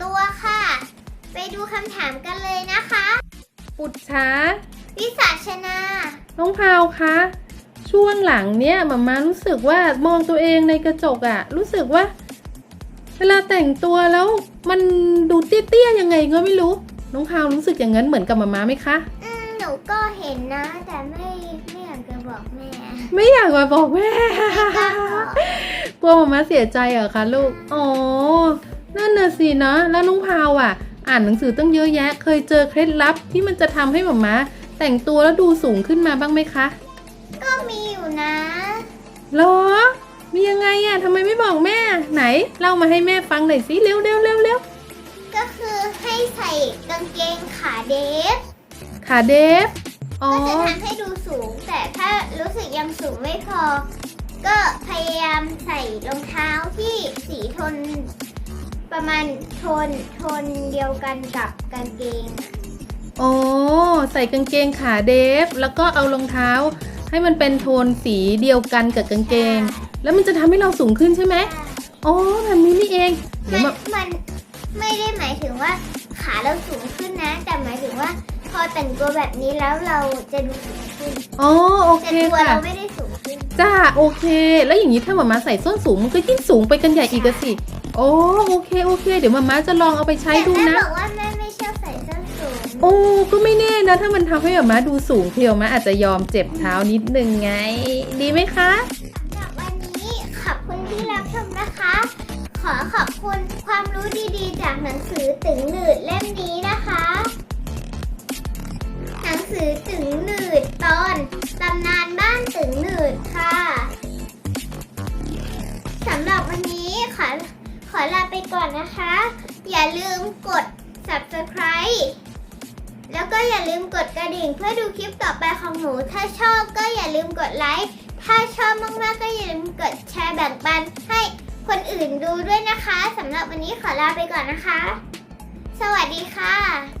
ต่งตัวค่ะ ไปดูคำถามกันเลยนะคะ ปุจฉาวิสาชนาน้องพาวคะช่วงหลังเนี่ยมามารู้สึกว่ามองตัวเองในกระจกอะรู้สึกว่า เวลาแต่งตัวแล้วมันดูเตี้ยๆยังไงก็ไม่รู้ น้องพาวรู้สึกอย่างนั้นเหมือนกับมามาไหมคะ อืมหนูก็เห็นนะ แต่ไม่ไม่อยากจะบอกแม่ไม่อยากมาบอกแม่ ไม่กล้าบอกกลัวมามาเสียใจเหรอคะลูก อ๋อ นั่นน่ะสินะแล้วน้องพาวอะ อ่านหนังสือตั้งเยอะแยะ เคยเจอเคล็ดลับที่มันจะทำให้มามาแต่งตัวแล้วดูสูงขึ้นมาบ้างไหมคะ ก็มีอยู่นะเหรอ มียังไงอะทำไมไม่บอกแม่ ไหนเล่ามาให้แม่ฟังหน่อยสิเร็วเร็วเร็วเร็วก็คือให้ใส่กางเกงขาเดฟ ขาเดฟอ๋อก็จะทำให้ดูสูง แต่ถ้ารู้สึกยังสูงไม่พอ ก็พยายามใส่รองเท้าที่สีโทน ประมาณโทนโทนเดียวกันกับกางเกงอ๋อใส่กางเกงขาเดฟ แล้วก็เอารองเท้า ให้มันเป็นโทนสีเดียวกันกับกางเกง แล้วมันจะทำให้เราสูงขึ้นใช่ไหมอ๋อแบบนี้นี่เองเดี๋มัยวนมามันไม่ได้หมายถึงว่าขาเราสูงขึ้นนะ แต่หมายถึงว่าพอแต่งตัวแบบนี้แล้วเราจะดูสูงขึ้นอ๋อโอแต่เคตัวค่ะ เราไม่ได้สูงขึ้น จ้าโอเค แล้วอย่างนี้ถ้ามามาใส่ส้นสูงมันก็ยิ่งสูงไปกันใหญ่อีกอะสิโอ้โอเคโอเค เดี๋ยวมามาจะลองเอาไปใช้แต่ดูแม่นะบอกว่าแม่ไม่ชอบใส่ส้นสูงโอ้ก็ไม่แน่นะ ถ้ามันทำให้มามาดูสูงเพียวมาอาจจะยอมเจ็บเท้านิดนึงไง ดีไหมคะ สำหรับวันนี้ขอบคุณที่รับชมนะคะ ขอขอบคุณความรู้ดีๆ จากหนังสือตึงหนืดเล่มนี้นะคะ อลาไปก่อนนะคะ อย่าลืมกด subscribe แล้วก็อย่าลืมกดกระดิ่งเพื่อดูคลิปต่อไปของหนู ถ้าชอบก็อย่าลืมกดไลค์ ถ้าชอบมากๆก็อย่าลืมกดแชร์แบ่งปันให้คนอื่นดูด้วยนะคะสำหรับวันนี้ขอลาไปก่อนนะคะ สวัสดีค่ะ